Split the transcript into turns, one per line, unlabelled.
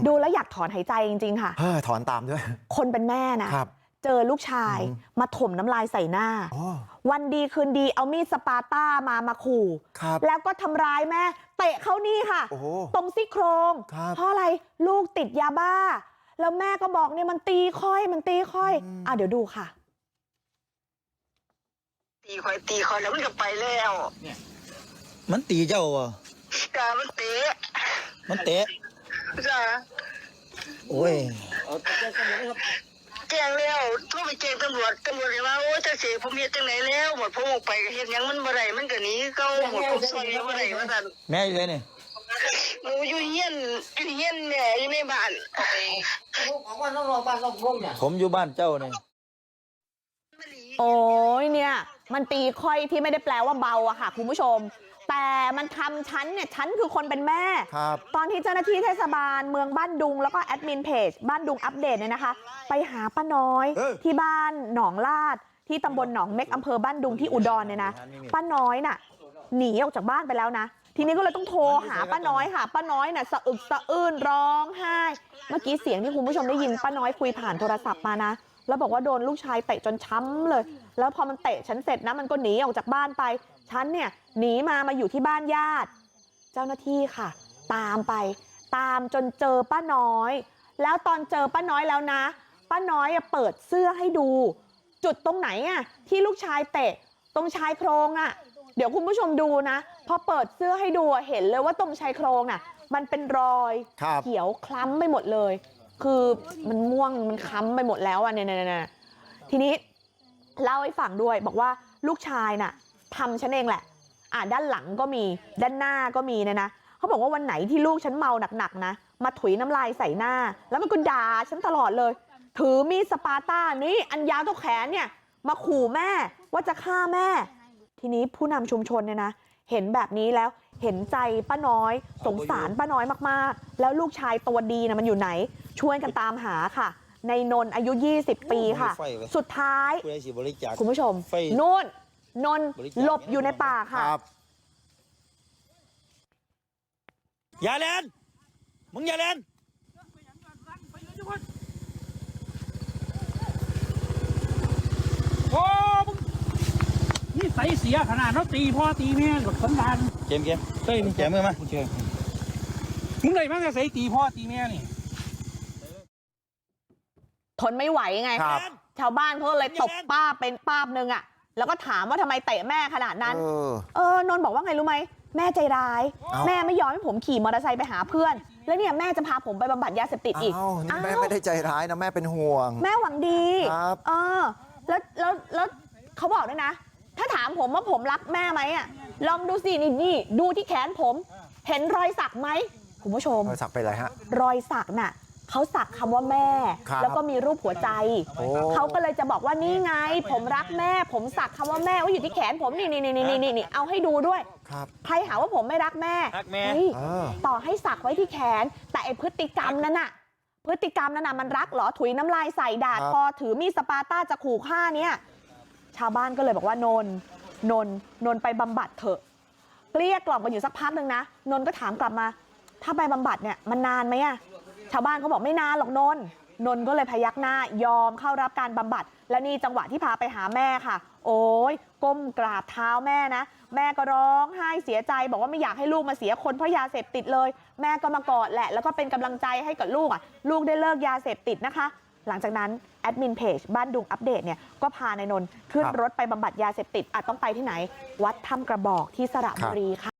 ำ
ดูแล้วอยากถอนหายใจจริงๆค่ะ
เฮ้ยถอนตามด้วย
คนเป็นแม่นะ
ครับ
เจอลูกชาย
อืม
มาถมน้ำลายใส่หน้า
อ๋อ
วันดีคืนดีเอามีดสปาต้ามามาขู่
ครับ
แล้วก็ทำร้ายแม่เตะเข้านี่ค่ะ
โอ้โห
ตรงซี่โครง
ครับ
เพราะอะไรลูกติดยาบ้าแล้วแม่ก็บอกเนี่ยมันตีค่อยมันตีค่อย
อืม
อะเดี๋ยวดูค่ะ
ตีคอยตีคอยแล้วมันก็ไปแล้ว
มันตีเจ้าอะ
จ้ามันเตะ
มันเตะ
จ้า
โอ้ย
แจ้งแล้วโทรไปแจ้งตำรวจตำรวจเลยว่าโอ้ยจะเสียผมเฮ็ดจังไหนแล้วหมดผมออกไปก็เฮ็ดหยังมันบ่ได้มันก็หนีเก่าหมดผมซอยบ่ได้ว่าซั่น
แม่อยู่เลยนี่
หนูอยู่เฮียนอยู่เฮียนเนี่ยอยู่ในบ้าน
ผมอยู่บ้านเจ้านี่
โอ้ยเนี่ย มันตีค่อยที่ไม่ได้แปลว่าเบาอะค่ะคุณผู้ชมแต่มันทำฉันเนี่ยฉันคือคนเป็นแม่
ครับ
ตอนที่เจ้าหน้าที่เทศบาลเมืองบ้านดุงแล้วก็แอดมินเพจบ้านดุงอัปเดตเนี่ยนะคะไปหาป้าน้อย
เออ
ที่บ้านหนองลาดที่ตำบลหนองเม็กอำเภอบ้านดุงที่อุดรเนี่ยนะป้าน้อยน่ะหนีออกจากบ้านไปแล้วนะทีนี้ก็เลยต้องโทรหาป้าน้อยค่ะป้าน้อยน่ะสะอึกสะอื้นร้องไห้เมื่อกี้เสียงที่คุณผู้ชมได้ยินป้าน้อยคุยผ่านโทรศัพท์มานะ แล้วบอกว่าโดนลูกชายเตะจนช้ำเลยแล้วพอมันเตะฉันเสร็จนะมันก็หนีออกจากบ้านไปฉันเนี่ยหนีมามาอยู่ที่บ้านญาติเจ้าหน้าที่ค่ะตามไปตามจนเจอป้าน้อยแล้วตอนเจอป้าน้อยแล้วนะป้าน้อยอะเปิดเสื้อให้ดูจุดตรงไหนอะที่ลูกชายเตะตรงชายโครงอะเดี๋ยวคุณผู้ชมดูนะพอเปิดเสื้อให้ดูอะเห็นเลยว่าตรงชายโครงน่ะมันเป็นรอย
ครับ
เขียวคล้ำไปหมดเลย คือมันม่วงมันค้ำไปหมดแล้วอะเนี่ยเนี่ยทีนี้เล่าให้ฟังด้วยบอกว่าลูกชายน่ะทำฉันเองแหละอ่าด้านหลังก็มีด้านหน้าก็มีเนี่ยนะเขาบอกว่าวันไหนที่ลูกฉันเมาหนักๆนะมาถุยน้ำลายใส่หน้าแล้วมันก็ด่าฉันตลอดเลยถือมีดสปาต้านี่อันยาวเท่าแขนเนี่ยมาขู่แม่ว่าจะฆ่าแม่ทีนี้ผู้นำชุมชนเนี่ยนะเห็นแบบนี้แล้ว เห็นใจป้าน้อยสงสารป้าน้อยมากๆแล้วลูกชายตัวดีนะมันอยู่ไหนช่วยกันตามหาค่ะในนนท์อายุ20ปีค่ะ
ไฟเว้ย
สุดท้าย
ผู้ใดสิบริจาค
คุณผู้ชม
ไฟ
นู่นนนท์
บริจาค
หลบอยู่ในป่า
ค
ค่ะ
รับ
อย่าเล่นมึงอย่าเล่น
โอ้มึงนี่ใสเสียขนาดเราตีพ่อตีแม่หลดสันดาน
เก มเกม
เต้ยมึง
แกมือมา
โอเคมึงเลยมั้งจะใสตีพ่อตีแม่นี่
ทนไม่ไหวไง
ครับ
ชาวบ้านเขาก็เลยตบป้าเป็นป้าบนึงอะ แล้วก็ถามว่าทำไมเตะแม่ขนาดนั้น
เออ
เออนนท์บอกว่าไงรู้ไหมแม่ใจร้าย
เอ้า
แม่ไม่ยอมให้ผมขี่มอเตอร์ไซค์ไปหาเพื่อน แล้วเนี่ยแม่จะพาผมไปบำบัดยาเสพติดอีก
เอ้านี่แม่
อ้าว
ไม่ได้ใจร้ายนะแม่เป็นห่วง
แม่หวังดี
ครับ
เออแล้วแล้วแล้วเขาบอกด้วยนะ ถ้าถามผมว่าผมรักแม่ไหมอะ ลองดูสินี่นี่ดูที่แขนผมเห็นรอยสักไหมคุณผู้ชม
เออสักไปเลยฮะ
รอยสักน่ะเขาสักคำว่าแม่
ครับ
แล้วก็มีรูปหัวใจ
โอ้
เขาก็เลยจะบอกว่านี่ไงผมรักแม่ผมสักคำว่าแม่ไว้อยู่ที่แขนผมนี่นี่นี่นี่นี่นี่เอาให้ดูด้วย
ครับ
ใครหาว่าผมไม่รักแม่
รักแม่
เฮ้ย
เออ
ต่อให้สักไว้ที่แขน แต่ไอพฤติกรรมนั้นน่ะ พฤติกรรมนั้นน่ะมันรักเหรอถุยน้ำลายใส่ด่า
ครับ
ทอถือมีดสปาต้าจะขู่ฆ่าเนี่ย ชาวบ้านก็เลยบอกว่านนท์ นนนนไปบำบัดเถอะเกลี้ยกล่อมกันอยู่สักพักหนึ่งนะนนก็ถามกลับมาถ้าไปบำบัดเนี่ยมันนานไหมอะชาวบ้านเขาบอกไม่นานหรอกนนนนก็เลยพยักหน้ายอมเข้ารับการบำบัด และนี่จังหวะที่พาไปหาแม่ค่ะ โอ้ยก้มกราบเท้าแม่นะแม่ก็ร้องไห้เสียใจ บอกว่าไม่อยากให้ลูกมาเสียคนเพราะยาเสพติดเลย แม่ก็มากอดแหละ แล้วก็เป็นกำลังใจให้กับลูกอะ ลูกได้เลิกยาเสพติดนะคะ หลังจากนั้นแอดมินเพจบ้านดุงอัปเดตเนี่ยก็พานายนนท์ขึ้น
ครับ
รถไปบำบัดยาเสพติดอาจต้องไปที่ไหนวัดถ้ำกระบอกที่สระบุรีค่ะ